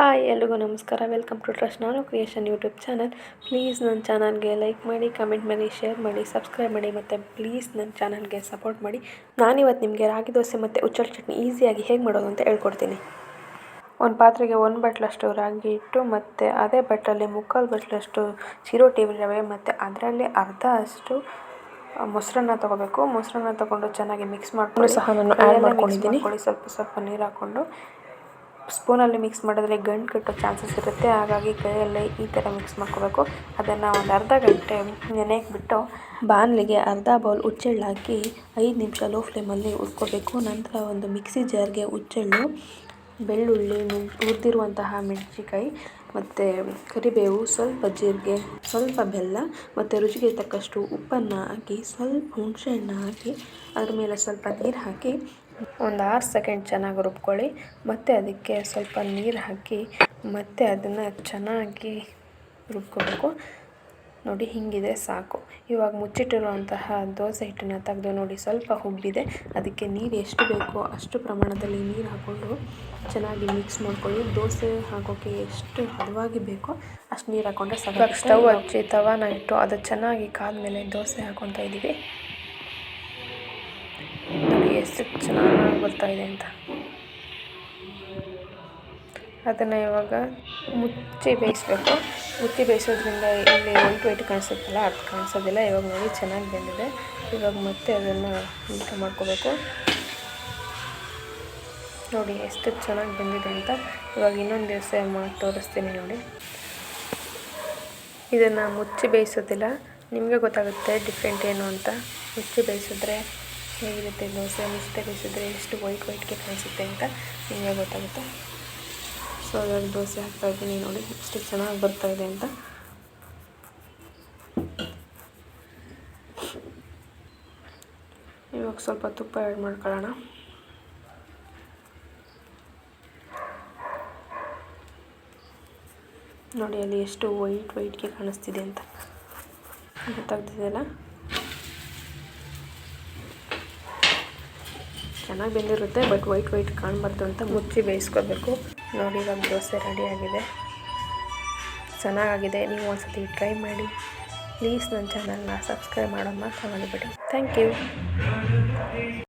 Hi ಎಲ್ರಿಗೂ ನಮಸ್ಕಾರ. Welcome to trust ನಾನು ಕ್ರಿಯೇಷನ್ ಯೂಟ್ಯೂಬ್ ಚಾನಲ್. ಪ್ಲೀಸ್ ನನ್ನ ಚಾನಲ್ಗೆ ಲೈಕ್ ಮಾಡಿ ಕಮೆಂಟ್ ಮಾಡಿ ಶೇರ್ ಮಾಡಿ ಸಬ್ಸ್ಕ್ರೈಬ್ ಮಾಡಿ ಮತ್ತು ಪ್ಲೀಸ್ ನನ್ನ ಚಾನಲ್ಗೆ ಸಪೋರ್ಟ್ ಮಾಡಿ. ನಾನಿವತ್ತು ನಿಮಗೆ ರಾಗಿ ದೋಸೆ ಮತ್ತು ಉಚ್ಚಳ ಚಟ್ನಿ ಈಸಿಯಾಗಿ ಹೇಗೆ ಮಾಡೋದು ಅಂತ ಹೇಳ್ಕೊಡ್ತೀನಿ. ಒಂದು ಪಾತ್ರೆಗೆ ಒಂದು ಬಟ್ಲಷ್ಟು ರಾಗಿ ಇಟ್ಟು ಮತ್ತು ಅದೇ ಬಟ್ಟಲಲ್ಲಿ ಮುಕ್ಕಾಲು ಬಟ್ಲಷ್ಟು ಚಿರೋಟಿ ರವೆ ಮತ್ತು ಅದರಲ್ಲಿ ಅರ್ಧ ಅಷ್ಟು ಮೊಸರನ್ನ ತೊಗೋಬೇಕು. ಮೊಸರನ್ನ ತೊಗೊಂಡು ಚೆನ್ನಾಗಿ ಮಿಕ್ಸ್ ಮಾಡಿಕೊಂಡು ಸಹ ನಾನು ಆ್ಯಡ್ ಮಾಡ್ಕೊಂಡಿದ್ದೀನಿ. ಸ್ವಲ್ಪ ಸ್ವಲ್ಪ ನೀರು ಹಾಕ್ಕೊಂಡು ಸ್ಪೂನಲ್ಲಿ ಮಿಕ್ಸ್ ಮಾಡಿದ್ರೆ ಗಂಟು ಕಟ್ಟೋ ಚಾನ್ಸಸ್ ಇರುತ್ತೆ. ಹಾಗಾಗಿ ಕೈಯಲ್ಲೇ ಈ ಥರ ಮಿಕ್ಸ್ ಮಾಡ್ಕೋಬೇಕು. ಅದನ್ನು ಒಂದು ಅರ್ಧ ಗಂಟೆ ನೆನೆಯಕ್ಕೆ ಬಿಟ್ಟು ಬಾಣಲಿಗೆ ಅರ್ಧ ಬೌಲ್ ಹುಚ್ಚೆಳ್ಳು ಹಾಕಿ ಐದು ನಿಮಿಷ ಲೋ ಫ್ಲೇಮಲ್ಲಿ ಹುರ್ಕೋಬೇಕು. ನಂತರ ಒಂದು ಮಿಕ್ಸಿ ಜಾರ್ಗೆ ಹುಚ್ಚೆಳ್ಳು ಬೆಳ್ಳುಳ್ಳಿ ಹುರಿದಿರುವಂತಹ ಮೆಣಸಿನ್ಕಾಯಿ ಮತ್ತು ಕರಿಬೇವು, ಸ್ವಲ್ಪ ಜೀರಿಗೆ, ಸ್ವಲ್ಪ ಬೆಲ್ಲ ಮತ್ತು ರುಚಿಗೆ ತಕ್ಕಷ್ಟು ಉಪ್ಪನ್ನು ಹಾಕಿ, ಸ್ವಲ್ಪ ಹುಣಸೆಹಣ್ಣು ಹಾಕಿ, ಅದ್ರ ಮೇಲೆ ಸ್ವಲ್ಪ ನೀರು ಹಾಕಿ, ಒಂದು ಆರು ಸೆಕೆಂಡ್ ಚೆನ್ನಾಗಿ ರುಬ್ಕೊಳ್ಳಿ. ಮತ್ತು ಅದಕ್ಕೆ ಸ್ವಲ್ಪ ನೀರು ಹಾಕಿ, ಮತ್ತು ಅದನ್ನು ಚೆನ್ನಾಗಿ ರುಬ್ಕೋಬೇಕು. ನೋಡಿ ಹೀಗಿದೆ ಸಾಕು. ಇವಾಗ ಮುಚ್ಚಿಟ್ಟಿರುವಂತಹ ದೋಸೆ ಹಿಟ್ಟನ್ನು ತೆಗೆದು ನೋಡಿ ಸ್ವಲ್ಪ ಹುಬ್ಬಿದೆ. ಅದಕ್ಕೆ ನೀರು ಎಷ್ಟು ಬೇಕೋ ಅಷ್ಟು ಪ್ರಮಾಣದಲ್ಲಿ ನೀರು ಹಾಕ್ಕೊಂಡು ಚೆನ್ನಾಗಿ ಮಿಕ್ಸ್ ಮಾಡ್ಕೊಳ್ಳಿ ದೋಸೆ ಹಾಕೋಕ್ಕೆ ಎಷ್ಟು ಹದವಾಗಿ ಬೇಕೋ ಅಷ್ಟು ನೀರು ಹಾಕ್ಕೊಂಡ್ರೆ ಸಾಕು ಸ್ಟವ್ ಹಚ್ಚಿ ತವಾನ ಇಟ್ಟು ಅದು ಚೆನ್ನಾಗಿ ಕಾದ್ಮೇಲೆ ದೋಸೆ ಹಾಕ್ಕೊತಾ ಇದ್ದೀವಿ. ನೋಡಿ ಎಷ್ಟು ಚೆನ್ನಾಗಿ ಬರ್ತಾಯಿದೆ ಅಂತ. ಅದನ್ನು ಇವಾಗ ಮುಚ್ಚಿ ಬೇಯಿಸ್ಬೇಕು. ಮುಚ್ಚಿ ಬೇಯಿಸೋದ್ರಿಂದ ಇಲ್ಲಿ ವೈಟ್ ವೈಟ್ ಕಾಣಿಸುತ್ತಲ್ಲ, ಅದು ಕಾಣಿಸೋದಿಲ್ಲ. ಇವಾಗ ನೋಡಿ, ಚೆನ್ನಾಗಿ ಬಂದಿದೆ. ಇವಾಗ ಮತ್ತೆ ಅದನ್ನು ಊಟ ಮಾಡ್ಕೋಬೇಕು. ನೋಡಿ, ಎಷ್ಟು ಚೆನ್ನಾಗಿ ಬಂದಿದೆ ಅಂತ. ಇವಾಗ ಇನ್ನೊಂದು ದಿವಸ ಮಾಡಿ ತೋರಿಸ್ತೀನಿ ನೋಡಿ. ಇದನ್ನು ಮುಚ್ಚಿ ಬೇಯಿಸೋದಿಲ್ಲ. ನಿಮಗೆ ಗೊತ್ತಾಗುತ್ತೆ ಡಿಫ್ರೆಂಟ್ ಏನು ಅಂತ. ಮುಚ್ಚಿ ಬೇಯಿಸಿದ್ರೆ ಹೇಗಿರುತ್ತೆ ದೋಸೆ? ಮುಚ್ಚಿ ಬೇಯಿಸಿದ್ರೆ ಎಷ್ಟು ವೈಟ್ ವೈಟ್ಗೆ ಕಾಣಿಸುತ್ತೆ ಅಂತ ನಿಮಗೆ ಗೊತ್ತಾಗುತ್ತೆ. ಸೊ ಅದ್ರಲ್ಲಿ ದೋಸೆ ಹಾಕ್ತಾಯಿದ್ದೀನಿ ನೋಡಿ, ಎಷ್ಟು ಚೆನ್ನಾಗಿ ಬರ್ತಾಯಿದೆ ಅಂತ. ಇವಾಗ ಸ್ವಲ್ಪ ತುಪ್ಪ ಆ್ಯಡ್ ಮಾಡ್ಕೊಳ್ಳೋಣ. ನೋಡಿ, ಅಲ್ಲಿ ಎಷ್ಟು ವೈಟ್ ವೈಟ್ಗೆ ಕಾಣಿಸ್ತಿದೆ ಅಂತ. ಗೊತ್ತಾಗ್ತಿದೆಯಲ್ಲ ಚೆನ್ನಾಗಿ ಬೆಂದಿರುತ್ತೆ ಬಟ್ ವೈಟ್ ವೈಟ್ ಕಾಣಬಾರ್ದು ಅಂತ ಮುಚ್ಚಿ ಬೇಯಿಸ್ಕೋಬೇಕು. ನೋಡಿ ನಮ್ಮ ದೋಸೆ ರೆಡಿಯಾಗಿದೆ ಚೆನ್ನಾಗಾಗಿದೆ. ನೀವು ಒಂದ್ಸತಿ ಟ್ರೈ ಮಾಡಿ. ಪ್ಲೀಸ್ ನನ್ನ ಚಾನಲ್ನ ಸಬ್ಸ್ಕ್ರೈಬ್ ಮಾಡೋದು ಮಾತ್ರ ಮಾಡಿಬಿಡಿ ಥ್ಯಾಂಕ್ ಯು